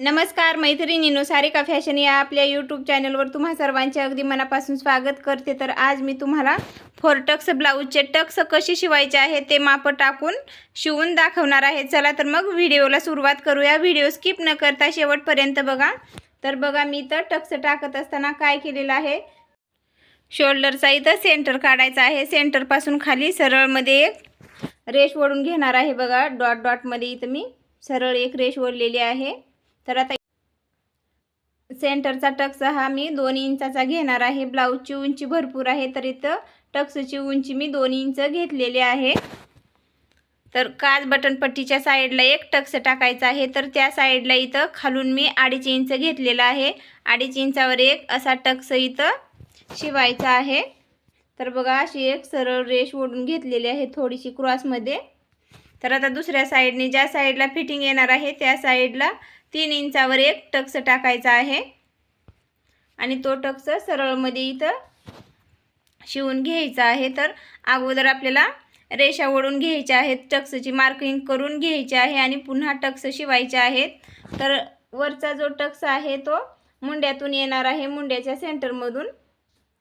नमस्कार मैत्रिणीनो सारिका फॅशन या आपल्या यूट्यूब चॅनलवर तुम्हा सर्वांचे अगदी मनापासून स्वागत करते. तर आज मी तुम्हाला फोर टक्स ब्लाऊजचे टक्स कसे शिवायचे आहे ते माप टाकून शिवून दाखवणार आहे. चला तर मग व्हिडिओला सुरुवात करूया. व्हिडिओ स्किप न करता शेवटपर्यंत बघा. तर बघा मी तर टक्स टाकत असताना काय केलेलं आहे? शोल्डरचा इथं सेंटर काढायचा आहे. सेंटरपासून खाली सरळमध्ये एक रेश ओढून घेणार आहे बघा. डॉट डॉटमध्ये इथं मी सरळ एक रेश ओढलेली आहे. तर आता सेंटरचा टक्स हा मी दोन इंचाचा घेणार आहे. ब्लाऊजची उंची भरपूर आहे तर इथं टक्सची उंची मी दोन इंच घेतलेली आहे. तर काज बटनपट्टीच्या साईडला एक टक्स टाकायचा आहे तर त्या साईडला इथं खालून मी अडीच इंच घेतलेला आहे. अडीच इंचावर एक असा टक्स इथं शिवायचा आहे. तर बघा अशी एक सरळ रेश ओढून घेतलेली आहे थोडीशी क्रॉसमध्ये. तर आता दुसऱ्या साईडने ज्या साईडला फिटिंग येणार आहे त्या साईडला तीन इंचावर एक टक्स टाकायचा आहे. आणि तो टक्स सरळमध्ये इथं शिवून घ्यायचा आहे. तर अगोदर आपल्याला रेषा ओढून घ्यायच्या आहेत. टक्सची मार्किंग करून घ्यायची आहे आणि पुन्हा टक्स शिवायचे आहेत. तर वरचा जो टक्स आहे तो मुंड्यातून येणार आहे मुंड्याच्या सेंटरमधून.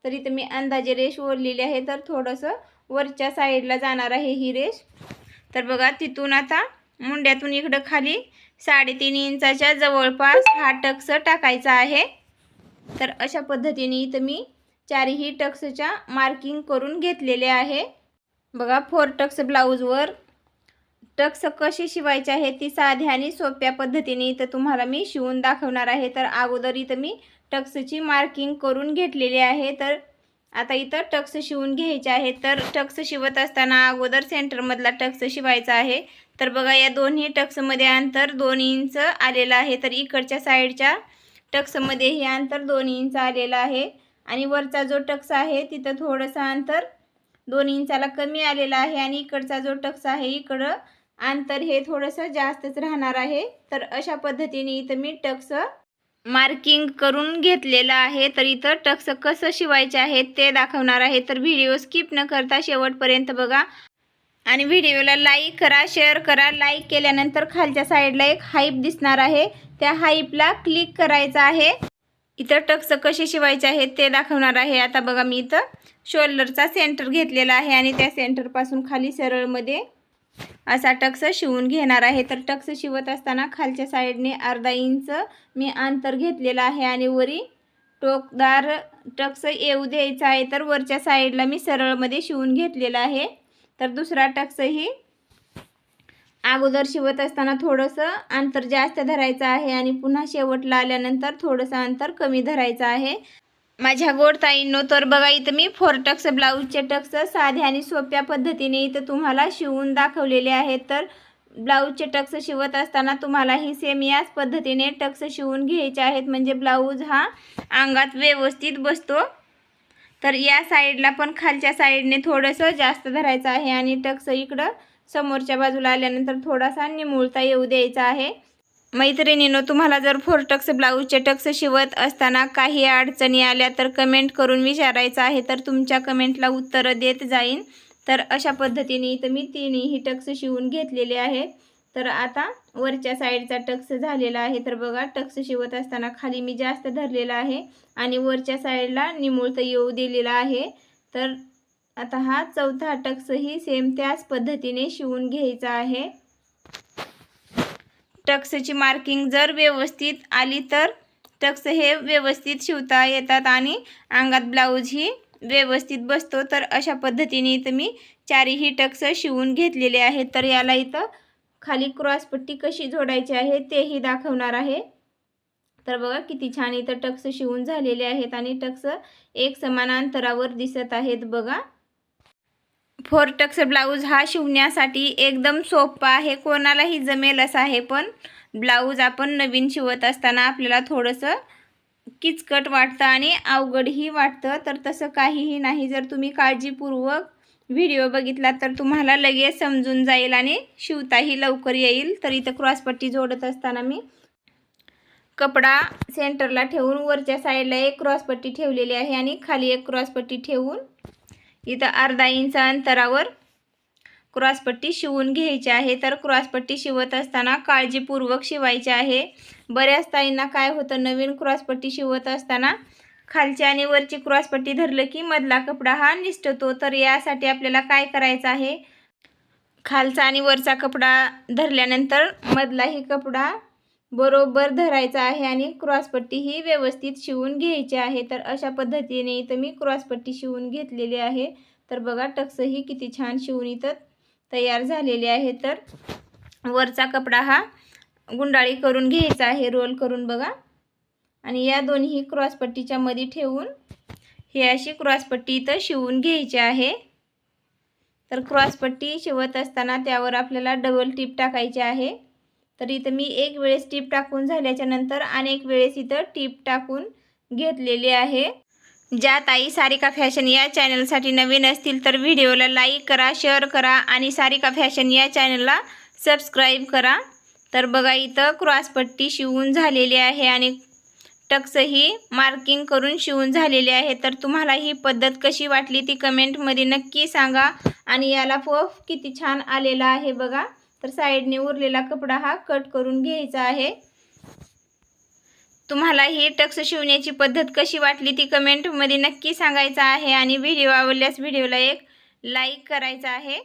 तर इथं मी अंदाजे रेष ओढलेली आहे. तर थोडंसं वरच्या साईडला जाणार आहे ही रेष. तर बघा तिथून आता मुंड्यातून इकडं खाली साडेतीन इंचाच्या जवळपास हा टक्स टाकायचा आहे. तर अशा पद्धतीने इथं मी चारही टक्सच्या मार्किंग करून घेतलेले आहे. बघा फोर टक्स ब्लाऊजवर टक्स कसे शिवायचे आहे ती साध्या आणि सोप्या पद्धतीने इथं तुम्हाला मी शिवून दाखवणार आहे. तर अगोदर इथं मी टक्सची मार्किंग करून घेतलेली आहे. तर आता इथं टक्स शिवून घ्यायचे आहे. तर टक्स शिवत असताना अगोदर सेंटरमधला टक्स शिवायचा आहे. तर बघा या दोन्ही टक्समध्ये अंतर दोन इंच आलेलं आहे. तर इकडच्या साईडच्या टक्समध्ये हे अंतर दोन इंच आलेलं आहे. आणि वरचा जो टक्स आहे तिथं थोडंसं अंतर दोन इंचाला कमी आलेलं आहे. आणि इकडचा जो टक्स आहे इकडं अंतर हे थोडंसं जास्तच राहणार आहे. तर अशा पद्धतीने इथं मी टक्स मार्किंग करून घेतलेलं आहे. तर इथं टक्स कसं शिवायचे आहेत ते दाखवणार आहे. तर व्हिडिओ स्किप न करता शेवटपर्यंत बघा. आणि व्हिडिओला लाईक करा शेअर करा. लाईक केल्यानंतर खालच्या साईडला एक हाईप दिसणार आहे. त्या हाईपला क्लिक करायचं आहे. इथं टक्स कसे शिवायचे आहेत ते दाखवणार आहे. आता बघा मी इथं शोल्डरचा सेंटर घेतलेला आहे आणि त्या सेंटरपासून खाली सरळमध्ये असा टक्स शिवून घेणार आहे. तर टक्स शिवत असताना खालच्या साईडने अर्धा इंच मी अंतर घेतलेलं आहे आणि वरी टोकदार टक्स येऊ द्यायचा आहे. तर वरच्या साईडला मी सरळमध्ये शिवून घेतलेला आहे. तर दुसरा टक्सही अगोदर शिवत असताना थोडंसं अंतर जास्त धरायचं आहे आणि पुन्हा शेवटला आल्यानंतर थोडंसं अंतर कमी धरायचं आहे. माझ्या गोड ताईंनो तर बघा इथं मी फोर टक्स ब्लाऊजचे टक्स साध्या आणि सोप्या पद्धतीने इथं तुम्हाला शिवून दाखवलेले आहेत. तर ब्लाऊजचे टक्स शिवत असताना तुम्हालाही सेम याच पद्धतीने टक्स शिवून घ्यायचे आहेत. म्हणजे ब्लाऊज हा अंगात व्यवस्थित बसतो. तर या साईडला पण खालच्या साईडने थोडंसं जास्त धरायचं आहे आणि टक्स इकडं समोरच्या बाजूला आल्यानंतर थोडासा निमुळता येऊ द्यायचा आहे. मैत्रिणीनो तुम्हाला जर फोर टक्स ब्लाऊजचे टक्स शिवत असताना काही अडचणी आल्या तर कमेंट करून विचारायचं आहे तर तुमच्या कमेंटला उत्तरं देत जाईन. तर अशा पद्धतीने इथं मी तिन्ही टक्स शिवून घेतलेले आहे तर आता वरच्या साईडचा टक्स झालेला आहे. तर बघा टक्स शिवत असताना खाली मी जास्त धरलेला आहे आणि वरच्या साईडला निमुळतं येऊ दिलेला आहे. तर आता हा चौथा टक्सही सेम त्याच पद्धतीने शिवून घ्यायचा आहे. टक्सची मार्किंग जर व्यवस्थित आली तर टक्स हे व्यवस्थित शिवता येतात आणि अंगात ब्लाऊज ही व्यवस्थित बसतो. तर अशा पद्धतीने इथं मी चारही टक्स शिवून घेतलेले आहेत. तर याला इथं खाली क्रॉसपट्टी कशी जोडायची आहे तेही दाखवणार आहे. तर बघा किती छान इथं टक्स शिवून झालेले आहेत आणि टक्स एक समान अंतरावर दिसत आहेत बघा. फोर टक्स ब्लाऊज हा शिवण्यासाठी एकदम सोपा आहे. कोणालाही जमेल असा आहे पण ब्लाऊज आपण नवीन शिवत असताना आपल्याला थोडंसं किचकट वाटतं आणि अवघडही वाटतं. तर तसं काहीही नाही. जर तुम्ही काळजीपूर्वक व्हिडिओ बघितला तर तुम्हाला लगेच समजून जाईल आणि शिवताही लवकर येईल. तर इथं क्रॉसपट्टी जोडत असताना मी कपडा सेंटरला ठेवून वरच्या साईडला एक क्रॉसपट्टी ठेवलेली आहे आणि खाली एक क्रॉसपट्टी ठेवून इथं अर्धा इंच अंतरावर क्रॉसपट्टी शिवून घ्यायची आहे. तर क्रॉसपट्टी शिवत असताना काळजीपूर्वक शिवायची आहे. बऱ्याच ताईंना काय होतं नवीन क्रॉसपट्टी शिवत असताना खालची आणि वरची क्रॉसपट्टी धरलं की मधला कपडा हा निसटतो. तर यासाठी आपल्याला काय करायचं आहे? खालचा आणि वरचा कपडा धरल्यानंतर मधलाही कपडा बरोबर धरायचा आहे आणि क्रॉसपट्टी ही व्यवस्थित शिवून घ्यायची आहे. तर अशा पद्धतीने इथं मी क्रॉसपट्टी शिवून घेतलेली आहे. तर बघा टक्सही किती छान शिवून इथं तयार झालेले आहे. तर वरचा कपडा हा गुंडाळी करून घ्यायचा आहे रोल करून बघा. आणि या दोन्ही क्रॉसपट्टीच्या मध्ये ठेवून ही अशी क्रॉसपट्टी इथं शिवून घ्यायची आहे. तर क्रॉसपट्टी शिवत असताना त्यावर आपल्याला डबल टीप टाकायची आहे. तर इथं मी एक वेळेस टीप टाकून झाल्याच्यानंतर अनेक वेळेस इथं टीप टाकून घेतलेली आहे. ज्या ताई सारिका फॅशन या चॅनलसाठी नवीन असतील तर व्हिडिओला लाईक करा शेअर करा आणि सारिका फॅशन या चॅनलला सबस्क्राईब करा. तर बघा इथं क्रॉसपट्टी शिवून झालेली आहे आणि टक्सही मार्किंग करून शिवून झालेली आहे. तर तुम्हाला ही पद्धत कशी वाटली ती कमेंटमध्ये नक्की सांगा आणि याला पफ किती छान आलेला आहे बघा. तर साईडने उरलेला कपडा हा कट करून घ्यायचा आहे. तुम्हाला ही टक्स शिवण्याची पद्धत कशी वाटली ती कमेंटमध्ये नक्की सांगायचं आहे आणि व्हिडिओ आवडल्यास व्हिडिओला एक लाईक करायचा आहे.